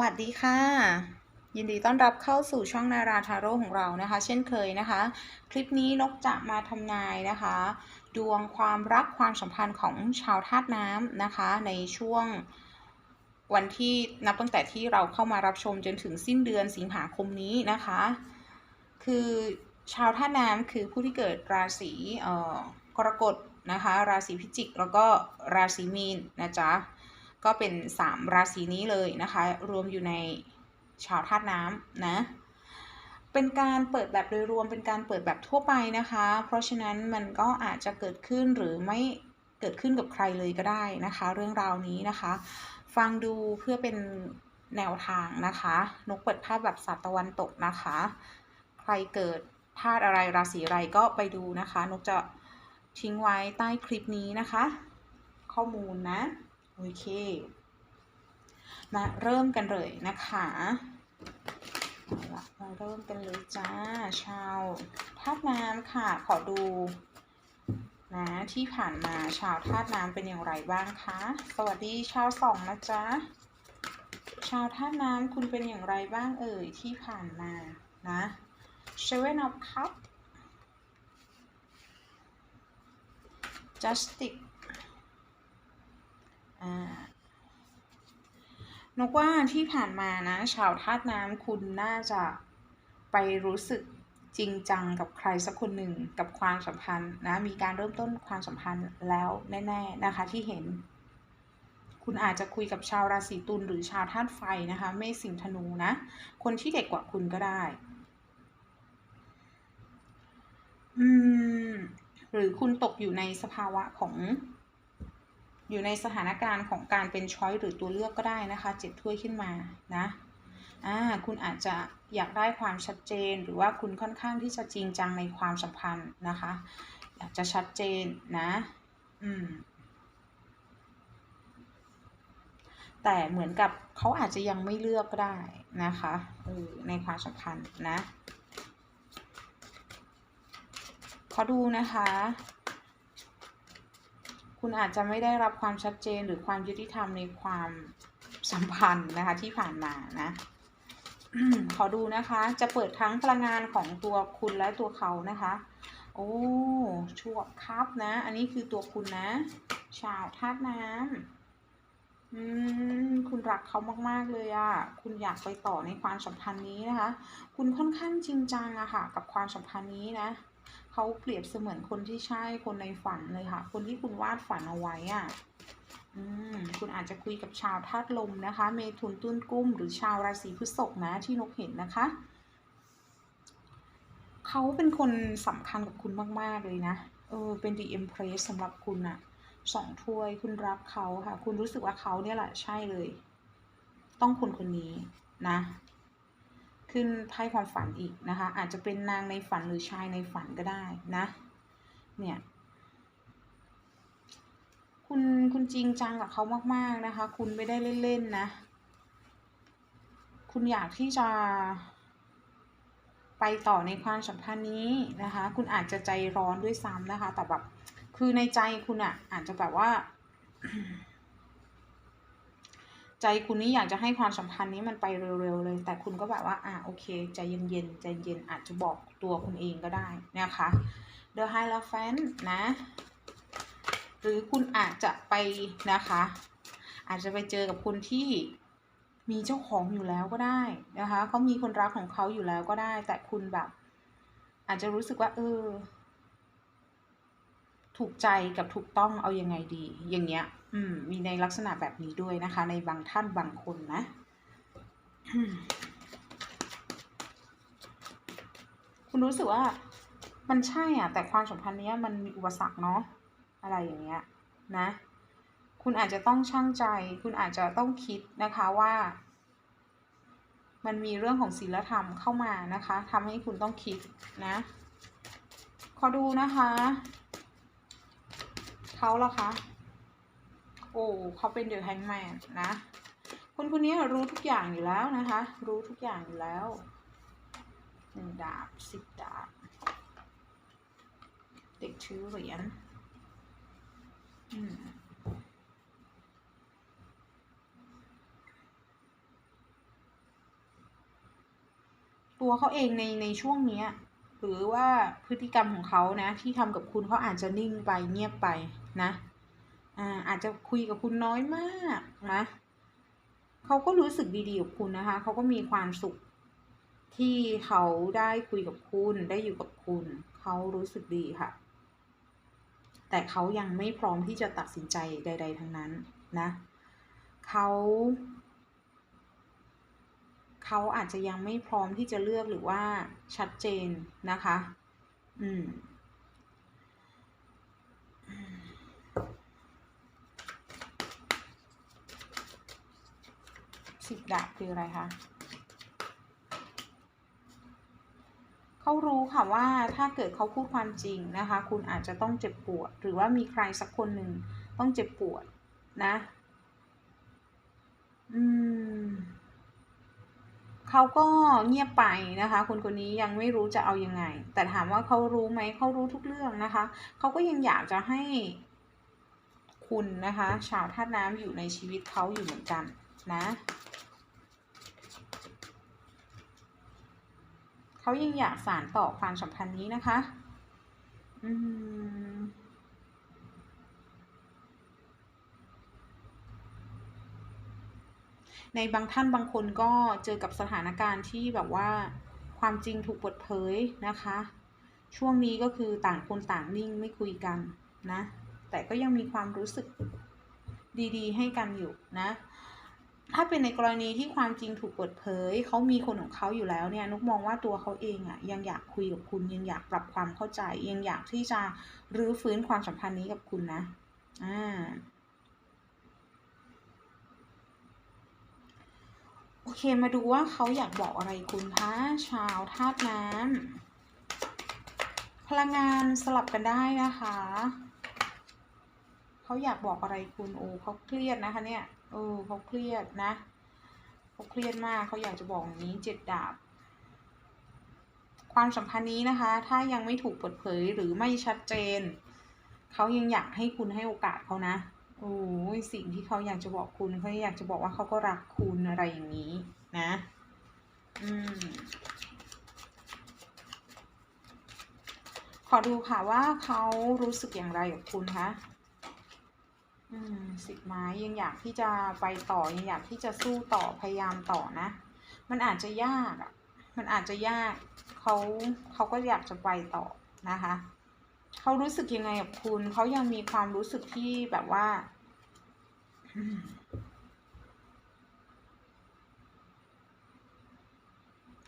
วัสดีค่ะ ยินดีต้อนรับเข้าสู่ช่องนาราทาโร่ของเรานะคะ เช่นเคยนะคะ คลิปนี้นกจะมาทำนายนะคะ ดวงความรักความสัมพันธ์ของชาวธาตุน้ำนะคะ ในช่วงวันที่นับตั้งแต่ที่เราเข้ามารับชมจนถึงสิ้นเดือนสิงหาคมนี้นะคะ คือชาวธาตุน้ำคือผู้ที่เกิดราศีเอ่อกรกฎนะคะ ราศีพิจิกแล้วก็ราศีมีนนะจ๊ะ ก็เป็น 3 ราศีนี้เลยนะคะ รวมอยู่ในชาวธาตุน้ำนะ เป็นการเปิดแบบโดยรวมเป็นการเปิดแบบทั่วไปนะคะ เพราะฉะนั้นมันก็อาจจะเกิดขึ้นหรือไม่เกิดขึ้นกับใครเลยก็ได้นะคะ เรื่องราวนี้นะคะ ฟังดูเพื่อเป็นแนวทางนะคะ นกเปิดภาพแบบสัตว์ตะวันตกนะคะ ใครเกิดธาตุอะไรราศีอะไรก็ไปดูนะคะ นกจะทิ้งไว้ใต้คลิปนี้นะคะ ข้อมูลนะ โอเค มาเริ่มกันเลยนะคะมาเริ่มกันเลยจ้า ชาวธาตุน้ำค่ะ ขอดูนะที่ผ่านมาชาวธาตุน้ำเป็นอย่างไรบ้างคะ สวัสดีชาวสองนะจ๊ะ ชาวธาตุน้ำคุณเป็นอย่างไรบ้างเอ่ยที่ผ่านมานะ Seven of Cups Justice อ่า นกว่าที่ผ่านมานะ ชาวธาตุน้ำคุณน่าจะไปรู้สึกจริงจังกับใครสักคนหนึ่งกับความสัมพันธ์นะ มีการเริ่มต้นความสัมพันธ์แล้วแน่ๆนะคะที่เห็น คุณอาจจะคุยกับชาวราศีตุลหรือชาวธาตุไฟนะคะ เมษสิงธนูนะ คนที่เด็กกว่าคุณก็ได้ อืม หรือคุณตกอยู่ในสภาวะของ อยู่ในสถานการณ์ของการเป็นช้อยหรือตัวเลือกก็ได้นะคะเจ็ดถ้วยขึ้นมานะอ่าคุณอาจจะอยากได้ความชัดเจน หรือว่าคุณค่อนข้างที่จะจริงจังในความสัมพันธ์นะคะ อยากจะชัดเจนนะอืมแต่เหมือนกับเขาอาจจะยังไม่เลือกก็ได้นะคะในความสัมพันธ์นะ ขอดูนะคะ คุณอาจจะไม่ได้รับความชัดเจนหรือความยุติธรรมในความสัมพันธ์นะคะที่ผ่านมานะขอดูนะคะจะเปิดทั้งพลังงานของตัวคุณและตัวเขานะคะ โอ้ชัวครับนะ อันนี้คือตัวคุณนะ ชาวธาตุน้ำอืมคุณรักเขามากๆเลยอะคุณอยากไปต่อในความสัมพันธ์นี้นะคะ คุณค่อนข้างจริงจังอะค่ะ กับความสัมพันธ์นี้นะ เขาเปรียบเสมือนคนที่ใช่คนในฝันเลยค่ะ คนที่คุณวาดฝันเอาไว้อะอืมคุณอาจจะคุยกับชาวธาตุลมนะคะ เมถุนตุ้นกุ้ม หรือชาวราศีพฤษภนะที่นกเห็นนะคะ เขาเป็นคนสำคัญกับคุณมาก ๆ เลยนะ เออ เป็น The Empress สำหรับคุณอะสองถ้วยคุณรักเขาค่ะ คุณรู้สึกว่าเขาเนี่ยแหละใช่เลย ต้องคนคนนี้นะ ขึ้นไพ่ความฝันอีกนะคะ อาจจะเป็นนางในฝันหรือชายในฝันก็ได้นะ เนี่ย คุณคุณจริงจังกับเขามาก ๆนะคะ คุณไม่ได้เล่นๆนะ คุณอยากที่จะไปต่อในความสัมพันธ์นี้นะคะ คุณอาจจะใจร้อนด้วยซ้ำนะคะ แต่แบบ คือในใจคุณอะอาจจะแบบว่า ใจคุณนี่อยากจะให้ความสัมพันธ์นี้มันไปเร็วๆเลย แต่คุณก็แบบว่า อ่าโอเค ใจเย็นๆ ใจเย็นอาจจะบอกตัวคุณเองก็ได้นะคะ The Hierophant นะ หรือคุณอาจจะไปนะคะ อาจจะไปเจอกับคนที่มีเจ้าของอยู่แล้วก็ได้นะคะเขามีคนรักของเขาอยู่แล้วก็ได้ แต่คุณแบบ อาจจะรู้สึกว่า เออ ถูกใจกับถูกต้องเอายังไงดี อย่างเงี้ย มมีในลักษณะแบบนี้ด้วยนะคะ ในบางท่านบางคนนะคุณรู้สึกว่ามันใช่อะ แต่ความสัมพันธ์เนี้ยมันมีอุปสรรคเนาะอะไรอย่างเงี้ยนะ คุณอาจจะต้องชั่งใจ คุณอาจจะต้องคิดนะคะว่า มันมีเรื่องของศีลธรรมเข้ามานะคะทำให้คุณต้องคิดนะ ขอดูนะคะ เขาละคะ โอ้เขาเป็นเดอะแฮงแมนนะ คนคนนี้รู้ทุกอย่างอยู่แล้วนะคะ รู้ทุกอย่างอยู่แล้วหนึ่งดาบสิบดาบ เด็กถือเหรียญอืมตัวเขาเองในในช่วงเนี้ยหรือว่าพฤติกรรมของเขานะ ที่ทำกับคุณเขาอาจจะนิ่งไปเงียบไปนะ อ่าอาจจะคุยกับคุณน้อยมากนะเขาก็รู้สึกดีๆกับคุณนะคะเขาก็มีความสุขที่เขาได้คุยกับคุณได้อยู่กับคุณ เขารู้สึกดีค่ะ แต่เขายังไม่พร้อมที่จะตัดสินใจใด ๆ ทั้งนั้นนะเขาเขาอาจจะยังไม่พร้อมที่จะเลือกหรือว่าชัดเจนนะคะ อืม สิบดาบคืออะไรคะเขารู้ค่ะว่าถ้าเกิดเขาพูดความจริงนะคะ คุณอาจจะต้องเจ็บปวด หรือว่ามีใครสักคนหนึ่งต้องเจ็บปวดนะอืมเขาก็เงียบไปนะคะ คนคนนี้ยังไม่รู้จะเอายังไง แต่ถามว่าเขารู้ไหมเขารู้ทุกเรื่องนะคะเขาก็ยังอยากจะให้คุณนะคะ ชาวธาตุน้ำอยู่ในชีวิตเขาอยู่เหมือนกันนะ เขายังอยากสานต่อความสัมพันธ์นี้นะคะ อืมในบางท่านบางคนก็เจอกับสถานการณ์ที่แบบว่าความจริงถูกเปิดเผยนะคะ ช่วงนี้ก็คือต่างคนต่างนิ่งไม่คุยกันนะ แต่ก็ยังมีความรู้สึกดีๆ ให้กันอยู่นะ ถ้าเป็นในกรณีที่ความจริงถูกเปิดเผย เขามีคนของเขาอยู่แล้วเนี่ยนุกมองว่าตัวเขาเองอะ่ะยังอยากคุยกับคุณยังอยากปรับความเข้าใจ ยังอยากที่จะรื้อฟื้นความสัมพันธ์นี้กับคุณนะอ่าโอเคมาดูว่าเขาอยากบอกอะไรคุณคะชาวธาตุน้ำพลังงานสลับกันได้นะคะ เขาอยากบอกอะไรคุณโอ้เขาเครียดนะคะเนี่ย เออเขาเครียดนะเขาเครียดมากเขาอยากจะบอกอย่างนี้เจ็ดดาบ ความสัมพันธ์นี้นะคะ ถ้ายังไม่ถูกเปิดเผยหรือไม่ชัดเจน เขายังอยากให้คุณให้โอกาสเขานะโอ้ยสิ่งที่เขาอยากจะบอกคุณเขาอยากจะบอกว่าเขาก็รักคุณอะไรอย่างนี้นะ อืม ขอดูค่ะว่าเขารู้สึกอย่างไรกับคุณคะ สิบไม้ยังอยากที่จะไปต่อยังอยากที่จะสู้ต่อพยายามต่อนะ มันอาจจะยากอะมันอาจจะยากเขาเขาก็อยากจะไปต่อนะคะเขารู้สึกยังไงกับคุณเขายังมีความรู้สึกที่แบบว่า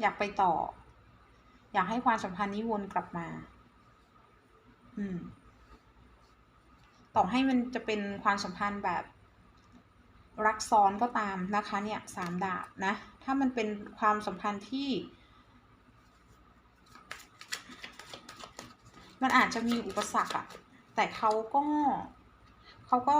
อยากไปต่อ อยากให้ความสัมพันธ์นี้วนกลับมา อืม ต่อให้มันจะเป็นความสัมพันธ์แบบรักซ้อนก็ตามนะคะเนี่ยสามดาบนะ ถ้ามันเป็นความสัมพันธ์ที่ มันอาจจะมีอุปสรรคอะแต่เขาก็เขาก็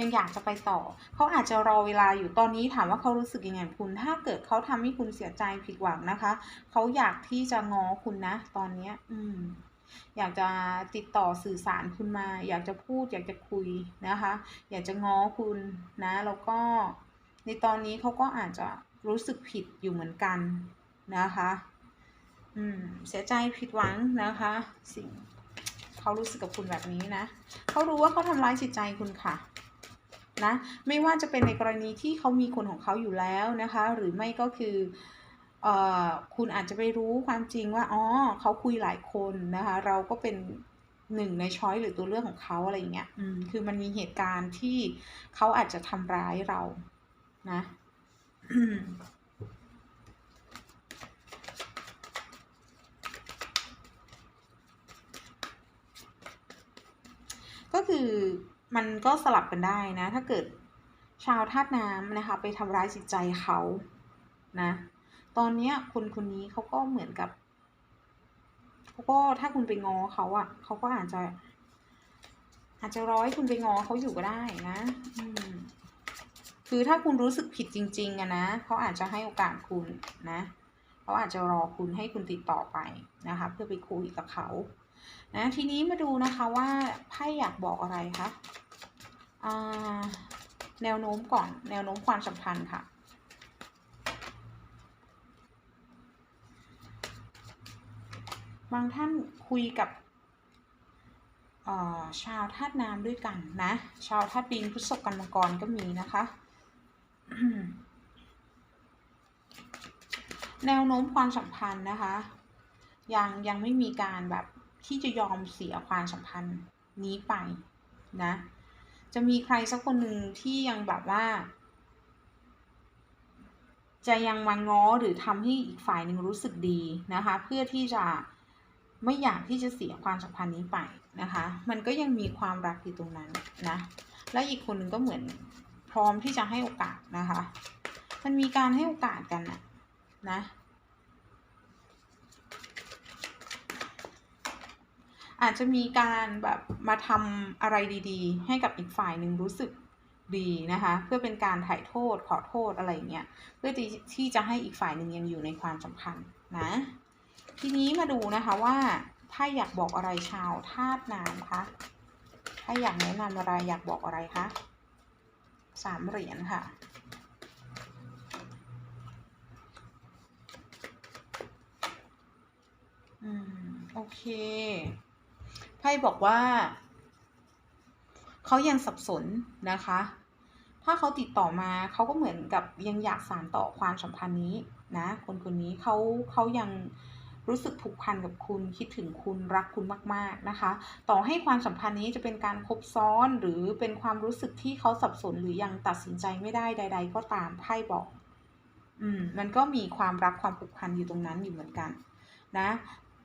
ยังอยากจะไปต่อ เขาอาจจะรอเวลาอยู่ตอนนี้ถามว่าเขารู้สึกยังไงคุณ ถ้าเกิดเขาทำให้คุณเสียใจผิดหวังนะคะ เขาอยากที่จะง้อคุณนะ ตอนนี้ อืม อยากจะติดต่อสื่อสารคุณมา อยากจะพูดอยากจะคุยนะคะ อยากจะง้อคุณนะแล้วก็ในตอนนี้เขาก็อาจจะรู้สึกผิดอยู่เหมือนกันนะคะอืมเสียใจผิดหวังนะคะ สิ่งเขารู้สึกกับคุณแบบนี้นะเขารู้ว่าเขาทำร้ายจิตใจคุณค่ะนะไม่ว่าจะเป็นในกรณีที่เขามีคนของเขาอยู่แล้วนะคะ หรือไม่ก็คือเอ่อ คุณอาจจะไปรู้ความจริงว่าอ๋อเขาคุยหลายคนนะคะ เราก็เป็นหนึ่งในช้อยหรือตัวเลือกของเขาอะไรอย่างเงี้ยอืมคือมันมีเหตุการณ์ที่เขาอาจจะทำร้ายเรานะก็คือมันก็สลับกันได้นะ ถ้าเกิดชาวธาตุน้ำนะคะ ไปทำร้ายจิตใจเขานะ ตอนเนี้ยคนคนนี้เขาก็เหมือนกับเขาก็ถ้าคุณไปงอเขาอะ่ะเขาก็อาจจะ อาจจะร้อยคุณไปงอเขาอยู่ก็ได้นะอืคือถ้าคุณรู้สึกผิดจริง ๆอะนะเขาอาจจะให้โอกาสคุณนะเขาอาจจะรอคุณให้คุณติดต่อไปนะคะ เพื่อไปคุยกับเขานะทีนี้มาดูนะคะว่าไพ่อยากบอกอะไรคะแนวโน้มก่อน แนวโน้มความสัมพันธ์ค่ะ บางท่านคุยกับชาวธาตุน้ำด้วยกันนะ ชาวธาตุดินพฤษภกันมังกรก็มีนะคะ แนวโน้มความสัมพันธ์นะคะ ยังยังไม่มีการแบบที่จะยอมเสียความสัมพันธ์นี้ไปนะ จะมีใครสักคนหนึ่งที่ยังแบบว่า จะยังมาง้อหรือทำให้อีกฝ่ายหนึ่งรู้สึกดีนะคะ เพื่อที่จะ ไม่อยากที่จะเสียความสัมพันธ์นี้ไปนะคะ มันก็ยังมีความรักอยู่ตรงนั้นนะ และอีกคนหนึ่งก็เหมือนพร้อมที่จะให้โอกาสนะคะ มันมีการให้โอกาสกันนะนะอาจจะมีการแบบมาทำอะไรดีๆ ให้กับอีกฝ่ายหนึ่งรู้สึกดีนะคะ เพื่อเป็นการถ่ายโทษขอโทษอะไรเงี้ยเพื่อที่จะให้อีกฝ่ายหนึ่งยังอยู่ในความสัมพันธ์นะ ทีนี้มาดูนะคะว่าถ้าอยากบอกอะไรชาวธาตุน้ำคะถ้าอยากแนะนำอะไรอยากบอกอะไรคะสามเหรียญค่ะอืมโอเคไพ่บอกว่าเขายังสับสนนะคะ ถ้าเขาติดต่อมาเขาก็เหมือนกับยังอยากสานต่อความสัมพันธ์นี้นะ คนคนนี้เขาเขายัง รู้สึกผูกพันกับคุณคิดถึงคุณรักคุณมาก ๆนะคะ ต่อให้ความสัมพันธ์นี้จะเป็นการคบซ้อนหรือเป็นความรู้สึกที่เขาสับสนหรือยังตัดสินใจไม่ได้ใด ๆ ก็ตามไพ่บอก อืม มันก็มีความรักความผูกพันอยู่ตรงนั้นอยู่เหมือนกัน นะ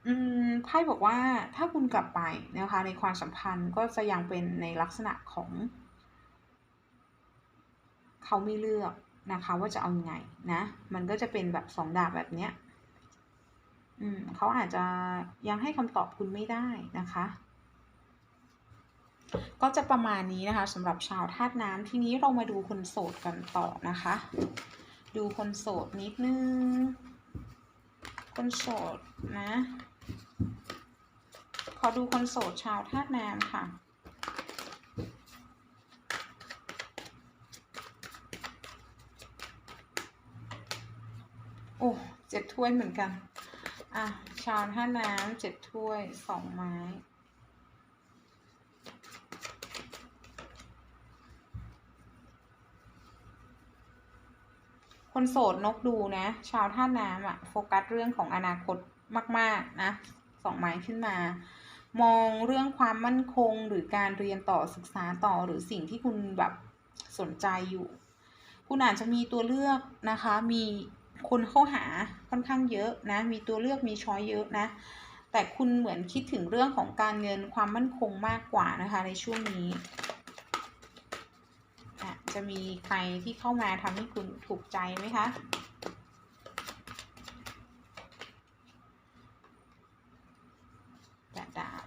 อืมไพ่บอกว่าถ้าคุณกลับไปนะคะ ในความสัมพันธ์ก็จะยังเป็นในลักษณะของ เขาไม่เลือกนะคะ ว่าจะเอาอยัางไงนะ มันก็จะเป็นแบบสองดาบแบบเนี้ย เขาอาจจะยังให้คำตอบคุณไม่ได้นะคะ ก็จะประมาณนี้นะคะสำหรับชาวธาตุน้ำทีนี้เรามาดูคนโสดกันต่อนะคะ ดูคนโสดนิดนึง คนโสดนะ ขอดูคนโสดชาวธาตุน้ำค่ะโอ้เจ็ดถ้วยเหมือนกัน อะ ชาวท่าน้ำเจ็ดถ้วยสองไม้ คนโสดนกดูนะ ชาวท่าน้ำอะโฟกัสเรื่องของอนาคตมาก ๆ นะสองไม้ขึ้นมา มองเรื่องความมั่นคงหรือการเรียนต่อศึกษาต่อหรือสิ่งที่คุณแบบสนใจอยู่ คุณอาจจะมีตัวเลือกนะคะ มี คนเข้าหาค่อนข้างเยอะนะ มีตัวเลือกมีช้อยเยอะนะ แต่คุณเหมือนคิดถึงเรื่องของการเงินความมั่นคงมากกว่านะคะ ในช่วงนี้ จะมีใครที่เข้ามาทำให้คุณถูกใจไหมคะแปดดาบ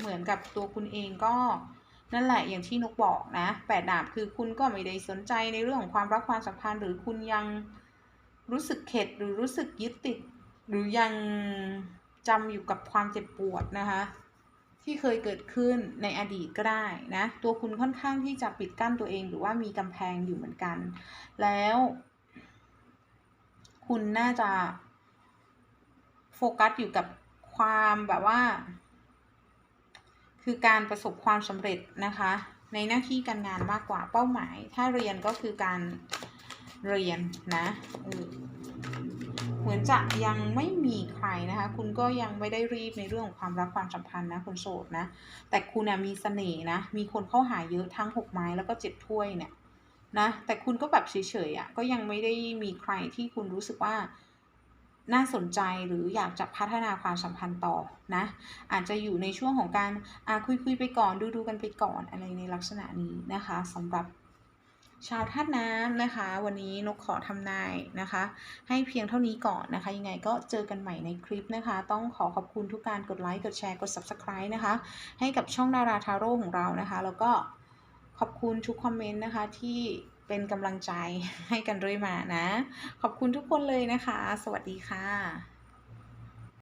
เหมือนกับตัวคุณเองก็นั่นแหละอย่างที่นกบอกนะแปดดาบคือคุณก็ไม่ได้สนใจในเรื่องของความรักความสัมพันธ์หรือคุณยัง รู้สึกเข็ดหรือรู้สึกยึดติด หรือยังจำอยู่กับความเจ็บปวดนะคะ ที่เคยเกิดขึ้นในอดีตก็ได้นะ ตัวคุณค่อนข้างที่จะปิดกั้นตัวเองหรือว่ามีกำแพงอยู่เหมือนกัน แล้ว คุณน่าจะโฟกัสอยู่กับความแบบว่า คือการประสบความสำเร็จนะคะ ในหน้าที่การงานมากกว่าเป้าหมาย ถ้าเรียนก็คือการ เรียนนะเหมือนจะยังไม่มีใครนะคะ คุณก็ยังไม่ได้รีบในเรื่องของความรักความสัมพันธ์นะคุณโสดนะ แต่คุณมีเสน่ห์นะ มีคนเข้าหาเยอะทั้งหกไม้แล้วก็เจ็ดถ้วยเนี่ยนะ แต่คุณก็แบบเฉยๆอะ่ะ ก็ยังไม่ได้มีใครที่คุณรู้สึกว่าน่าสนใจหรืออยากจะพัฒนาความสัมพันธ์ต่อนะ อาจจะอยู่ในช่วงของการคุยคุยไปก่อนดูดูกันไปก่อนอะไรในลักษณะนี้นะคะสำหรับ ชาวธาตุน้ำนะคะ วันนี้นกขอทำนายนะคะ ให้เพียงเท่านี้ก่อนนะคะ ยังไงก็เจอกันใหม่ในคลิปนะคะ ต้องขอขอบคุณทุกการกดไลค์กดแชร์กด subscribe นะคะ ให้กับช่องดาราทาโร่ของเรานะคะ แล้วก็ขอบคุณทุกคอมเมนต์นะคะที่เป็นกำลังใจให้กันเรื่อยมานะ ขอบคุณทุกคนเลยนะคะ สวัสดีค่ะ